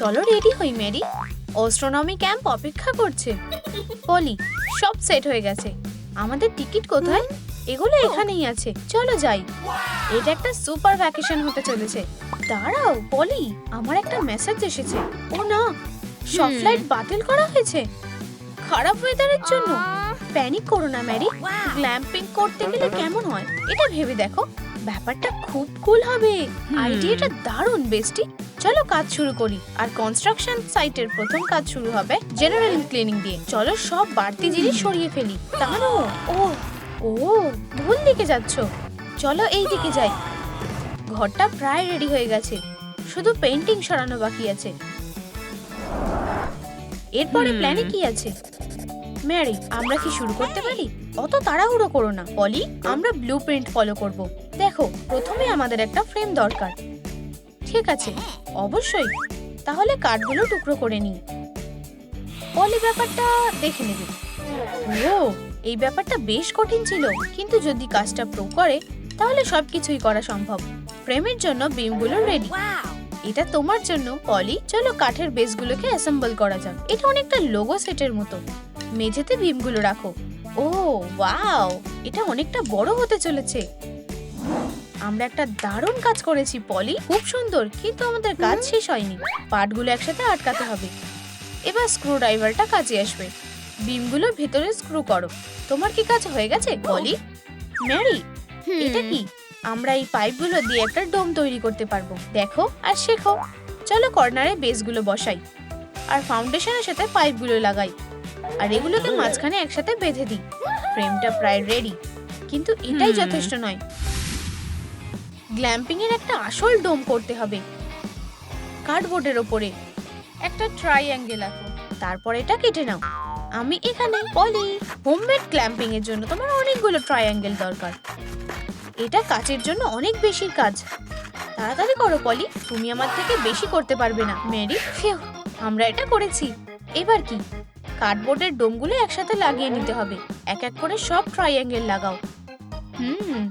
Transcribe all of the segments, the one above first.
চলো রেডি হই Mary অস্ট্রোনমি camp অপেক্ষা করছে। পলি সব সেট হয়ে গেছে। আমাদের টিকিট কোথায়? এগুলো এখানেই আছে। চলো যাই। এটা একটা সুপার ভ্যাকেশন হতে চলেছে। দাঁড়াও পলি আমার একটা মেসেজ এসেছে। ও না সব ফ্লাইট বাতিল করা হয়েছে? খারাপ ওয়েদারের জন্য। প্যানিক করো না ম্যারি গ্ল্যাম্পিং করতে গেলে কেমন হয়? এটা ভেবে দেখো। ব্যাপারটা খুব কুল হবে। আইডিয়াটা দারুণ বেস্টি। চলো কাজ শুরু করি। আর কনস্ট্রাকশন সাইটের প্রথম কাজ শুরু হবে জেনারেল ক্লিনিং দিয়ে। চলো সব বাড়তি জিনিস সরিয়ে ফেলি। দাঁড়ো ও ও ভুল দিকে যাচ্ছ? চলো এই দিকে যাই। ঘরটা প্রায় রেডি হয়ে গেছে। শুধু পেন্টিং সরানো বাকি আছে। এরপরে। প্ল্যানে কি আছে? ম্যারি আমরা কি শুরু করতে পারি? অত তাড়াহুড়ো করো না। পলি, আমরা ব্লু প্রিন্ট ফলো করব। দেখো, প্রথমে আমাদের একটা ফ্রেম দরকার। ঠিক আছে, অবশ্যই। তাহলে কাঠগুলো টুকরো করে নিই। পলি, ব্যাপারটা দেখে নেবে। ও, এই ব্যাপারটা বেশ কঠিন ছিল, কিন্তু যদি কাজটা প্রো করে, তাহলে সবকিছুই করা সম্ভব। ফ্রেমের জন্য বিমগুলো রেডি এটা তোমার জন্য, পলি। চলো কাঠের বেসগুলোকে অ্যাসেম্বল করা যাক। এটা অনেকটা লোগো সেটের মতো। মেঝেতে বিমগুলো রাখো। ও ওয়াও এটা অনেকটা বড় হতে চলেছে। আমরা একটা দারুণ কাজ করেছি পলি। খুব সুন্দর কিন্তু আমাদের কাজ শেষ হয়নি। পার্টগুলো একসাথে আটকাতে হবে। এবার স্ক্রু ড্রাইভারটা কাজে আসবে। বিমগুলো ভেতরে স্ক্রু করো। তোমার কি কাজ হয়ে গেছে পলি? ম্যারি এটা কি? আমরা এই পাইপগুলো দিয়ে একটা ডোম তৈরি করতে পারব। দেখো আর শেখো। চলো কর্নারে বেসগুলো বসাই। আর ফাউন্ডেশনের সাথে পাইপগুলো লাগাই। আর এগুলোকে মাঝখানে একসাথে বেঁধে দিই। ফ্রেমটা প্রায় রেডি কিন্তু এটাই যথেষ্ট নয়। গ্ল্যাম্পিং এর একটা আসল ডোম করতে হবে। কার্ডবোর্ডের ওপরে। একটা ট্রাইঅ্যাঙ্গেল আঁকো। তারপর এটা কেটে নাও। আমি এখানে বলি হোমমেড ক্ল্যাম্পিং এর জন্য তোমার অনেকগুলো ট্রাইঅ্যাঙ্গেল দরকার। এটা কাচের জন্য অনেক বেশি কাজ। তাড়াতাড়ি করো পলি তুমি আমার থেকে বেশি করতে পারবে না। মেরি ফিউ আমরা এটা করেছি। এবার কি? কার্ডবোর্ডের ডোমগুলো একসাথে লাগিয়ে নিতে হবে। এক এক করে সব ট্রাইঅ্যাঙ্গেল লাগাও। হুম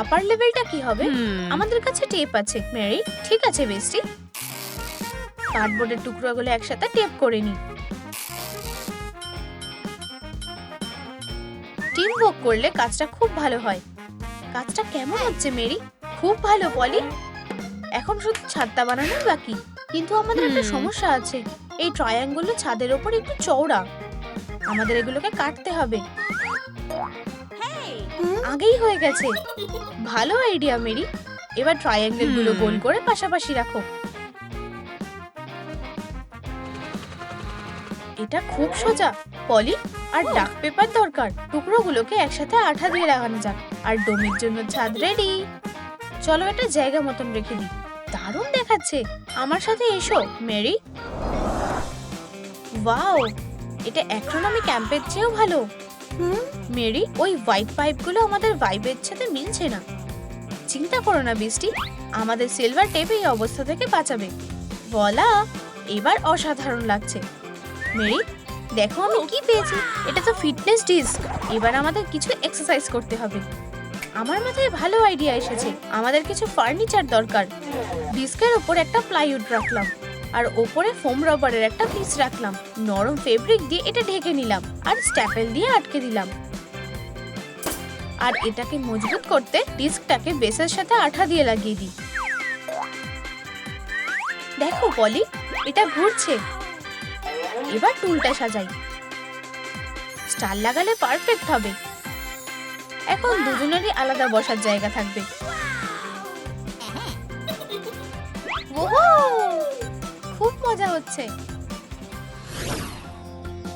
আপার লেভেলটা কি হবে? আমাদের কাছে টেপ আছে। মেরি ঠিক আছে বেস্টি। কার্ডবোর্ডের টুকরোগুলো একসাথে টেপ করে নি। টিম ওয়ার্ক করলে কাজটা খুব ভালো হয়। কাজটা কেমন হচ্ছে মেরি খুব ভালো পলি এখন শুধু ছাদটা বানানোই বাকি। কিন্তু আমাদের একটা সমস্যা আছে। এই ট্রায়াঙ্গুলো ছাদের ওপর একটু চওড়া। আমাদের এগুলোকে কাটতে হবে। আগেই হয়ে গেছে। ভালো আইডিয়া মেরি। এবার ট্রায়াঙ্গেলগুলো গোল করে পাশাপাশি রাখো। এটা খুব সোজা। পলি আর ডাক পেপার দরকার। টুকরোগুলোকে একসাথে আঠা দিয়ে লাগানো যাক। আর ডোমের জন্য ছাদ রেডি চলো এটা জায়গা মতন রেখে দিই। দারুণ দেখাচ্ছে। আমার সাথে এসো মেরি। ওয়াও, এটা অ্যাক্রোনমি ক্যাম্পের চেয়েও ভালো। হুম, মেরি, ওই হোয়াইট পাইপগুলো আমাদের ভাইবের সাথে মিলছে না। চিন্তা করো না, বৃষ্টি, আমাদের সিলভার টেপ এই অবস্থা থেকে বাঁচাবে। বলা এবার অসাধারণ লাগছে। মেরি, দেখো আমি কি পেয়েছি, এটা তো ফিটনেস ডিস্ক এবার আমাদের কিছু এক্সারসাইজ করতে হবে। আমার মাথায় ভালো আইডিয়া এসেছে, আমাদের কিছু ফার্নিচার দরকার। ডিস্কের ওপর একটা প্লাইউড রাখলাম। আর ওপরে ফোম রবারের একটা পিস রাখলাম। নরম ফেব্রিক দিয়ে এটা ঢেকে নিলাম আর স্ট্যাপেল দিয়ে আটকে দিলাম। আর এটাকে মজবুত করতে ডিস্কটাকে বেসের সাথে আঠা দিয়ে লাগিয়ে দিই। দেখো পলি এটা ঘুরছে। এবার টুলটা সাজাই। স্টার লাগালে পারফেক্ট হবে। এখন দুজনেরই আলাদা বসার জায়গা থাকবে। ওহো! মজা হচ্ছে।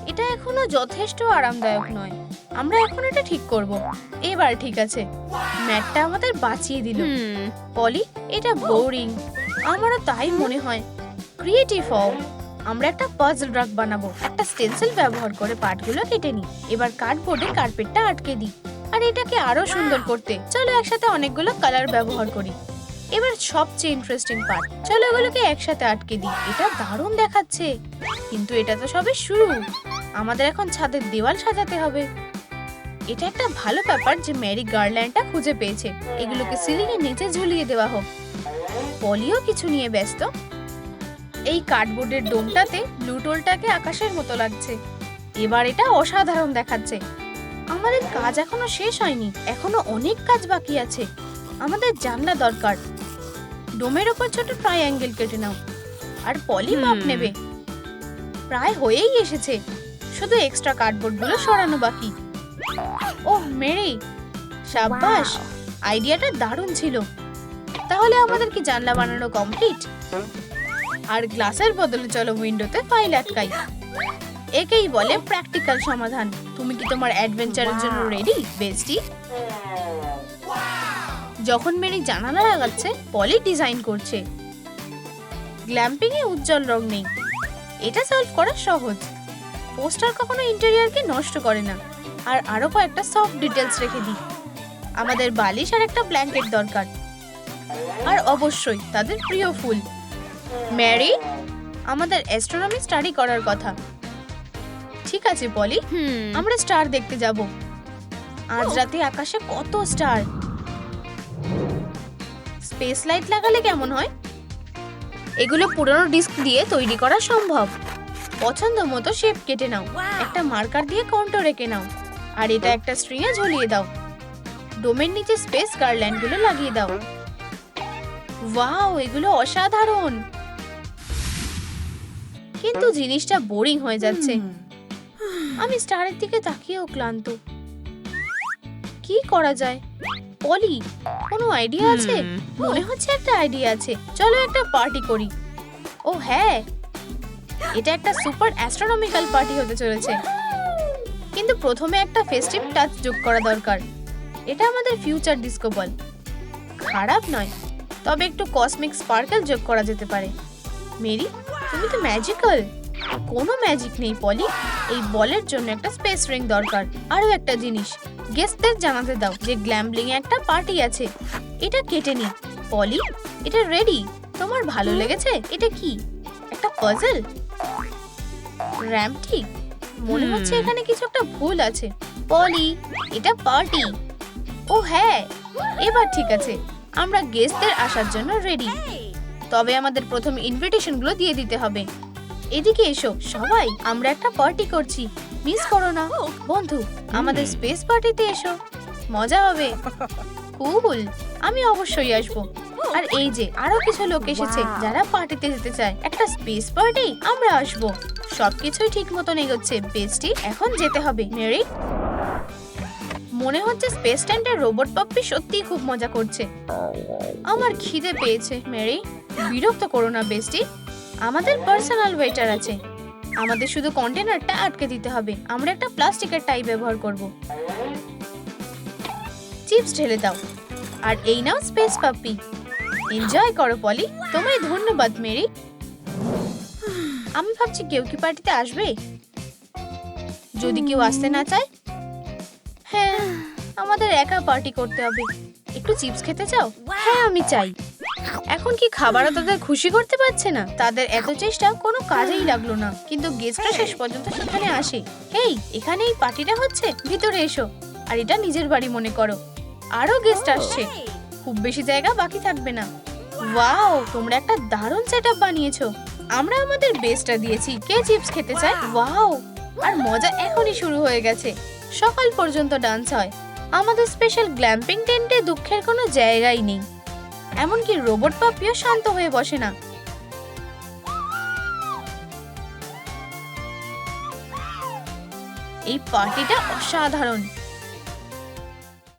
এটা এখনও যথেষ্ট আরামদায়ক নয়। আমরা এখন এটা ঠিক করব। এবার ঠিক আছে। ম্যাটটা আমাদের বাঁচিয়ে দিল। পলি এটা বোরিং। আমারও তাই মনে হয়। ক্রিয়েটিভ হও। আমরা একটা পাজল ড্রাগ বানাবো। একটা স্টেন্সিল ব্যবহার করে পাটগুলো কেটে নিই। এবার কার্ডবোর্ডে কার্পেটটা আটকে দিই। আর এটাকে আরও সুন্দর করতে চলো একসাথে অনেকগুলো কালার ব্যবহার করি। এবার সবচেয়ে ইন্টারেস্টিং পার্ট চলো এগুলোকে একসাথে আটকে দিই। এটা দারুণ দেখাচ্ছে। কিন্তু এটা তো সবে শুরু। আমাদের এখন ছাদের দেওয়াল সাজাতে হবে। এটা একটা ভালো ব্যাপার যে ম্যারি গার্ল্যান্ডটা খুঁজে পেয়েছে। এগুলোকে সিলিং এর নিচে ঝুলিয়ে দেওয়া হোক। পলিও কিছু নিয়ে ব্যস্ত। এই কার্ডবোর্ডের ডোমটাতে ব্লুটোলটাকে আকাশের মতো লাগছে। এবার এটা অসাধারণ দেখাচ্ছে। আমাদের কাজ এখনও শেষ হয়নি। এখনও অনেক কাজ বাকি আছে। আমাদের জানলা দরকার। ডোমের ওপর ছোট ট্রায়াঙ্গেল কেটে নাও। আর পলি মাপ নেবে। প্রায় হয়েই এসেছে। শুধু এক্সট্রা কার্ডবোর্ডগুলো সরানো বাকি। Oh Mary. সাব্বাস আইডিয়াটা দারুণ ছিল। তাহলে আমাদের কি জানলা বানানো কমপ্লিট আর গ্লাসের বদলে চলো উইন্ডোতে ফাইল আটকাই। একেই বলে প্র্যাকটিক্যাল সমাধান। তুমি কি তোমার অ্যাডভেঞ্চারের জন্য রেডি বেস্টি যখন মেরি জানালা লাগাচ্ছে পলি ডিজাইন করছে। গ্ল্যাম্পিং এ উজ্জ্বল রং নেই। এটা সলভ করা সহজ। পোস্টার কখনো ইন্টেরিয়রকে নষ্ট করে না। আর আরও কয়েকটা সফট ডিটেলস রেখে দিই। আমাদের বালিশ আর একটা ব্ল্যাঙ্কেট দরকার। আর অবশ্যই তাদের প্রিয় ফুল। ম্যারি আমাদের অ্যাস্ট্রোনমি স্টাডি করার কথা। ঠিক আছে পলি? আমরা স্টার দেখতে যাব। আজ রাতে আকাশে কত স্টার স্পেস লাইট লাগালে কেমন হয়? এগুলো পুরনো ডিস্ক দিয়ে তৈরি করা সম্ভব। পছন্দ মতো শেপ কেটে নাও। একটা মার্কার দিয়ে কন্ট্রো রেখে নাও। আর এটা একটা স্ট্রিং এ ঝুলিয়ে দাও। ডোমের নিচে স্পেস গার্ল্যান্ডগুলো লাগিয়ে দাও। ওয়াও এগুলো অসাধারণ! কিন্তু জিনিসটা বোরিং হয়ে যাচ্ছে। আমি স্টারের দিকে তাকিয়েও ক্লান্ত। কি করা যায়? পলি কোনো আইডিয়া আছে? মনে হচ্ছে একটা আইডিয়া আছে। চলো একটা পার্টি করি। ও হ্যাঁ। এটা একটা সুপার অ্যাস্ট্রোনমিক্যাল পার্টি হতে চলেছে। কিন্তু প্রথমে একটা ফেস্টিভ টাচ যোগ করা দরকার। এটা আমাদের ফিউচার ডিস্কো বল খারাপ নয়। তবে একটু কসমিক স্পার্কেল যোগ করা যেতে পারে। মেরি তুমি তো ম্যাজিক্যাল কোনো ম্যাজিক নেই পলি। এই বলের জন্য একটা স্পেস রিং দরকার। আরও একটা জিনিস। গেস্টদের জানাতে দাও যে গ্ল্যাম্বলিং এ একটা পার্টি আছে। এটা কেটে নি পলি এটা রেডি। তোমার ভালো লেগেছে? এটা কি? একটা পাজল? র্যাম্প ঠিক? মনে হচ্ছে এখানে কিছু একটা ভুল আছে। পলি এটা পার্টি। ও হ্যাঁ এবার ঠিক আছে। আমরা গেস্টদের আসার জন্য রেডি। তবে আমাদের প্রথম ইনভিটেশনগুলো দিয়ে দিতে হবে। এদিকে এসো সবাই। আমরা একটা পার্টি করছি। মিস করো না। বন্ধু আমাদের স্পেস পার্টিতে এসো। মজা হবে। কুল আমি অবশ্যই আসব। আর এই যে আরও কিছু লোক এসেছে যারা পার্টিতে যেতে চায়। একটা স্পেস পার্টি আমরা আসব। সবকিছুই ঠিক মতন এগোচ্ছে। বেস্টি এখন যেতে হবে। মেরি? মনে হচ্ছে স্পেস স্ট্যান্ডের রোবট পাপ্পি সত্যিই খুব মজা করছে। আমার খিদে পেয়েছে মেরি। বিরক্ত করো না বেস্টি। আমাদের পার্সোনাল ওয়েটার আছে। আমাদের শুধু কন্টেনারটা আটকে দিতে হবে। আমরা একটা প্লাস্টিকের টাই ব্যবহার করব। চিপস ঢেলে দাও। আর এই নাও স্পেস পাপ্পি এনজয় করো, পলি। তোমায় ধন্যবাদ, মেরি। আমি ভাবছি কেউ কি পার্টিতে আসবে? যদি কেউ আসতে না চায়? হ্যাঁ আমাদের একা পার্টি করতে হবে। একটু চিপস খেতে চাও? হ্যাঁ আমি চাই। এখন কি খাবারও তাদের খুশি করতে পারছে না? তাদের এত চেষ্টা কোনো কাজেই লাগল না। কিন্তু গেস্টরা শেষ পর্যন্ত সেখানে আসে। হেই এখানে এই পার্টিটা হচ্ছে? ভিতরে এসো। আর এটা নিজের বাড়ি মনে করো। আরও গেস্ট আসছে। খুব বেশি জায়গা বাকি থাকবে না। ওয়াও তোমরা একটা দারুণ সেটআপ বানিয়েছো। আমরা আমাদের বেস্টটা দিয়েছি। কে চিপস খেতে চায়? ওয়াও আর মজা এখনই শুরু হয়ে গেছে। সকাল পর্যন্ত ডান্স হয়। আমাদের স্পেশাল গ্ল্যাম্পিং টেন্টে দুঃখের কোনো জায়গাই নেই। এমনকি রোবট পাপিও শান্ত হয়ে বসে না। এই পার্টিটা অসাধারণ।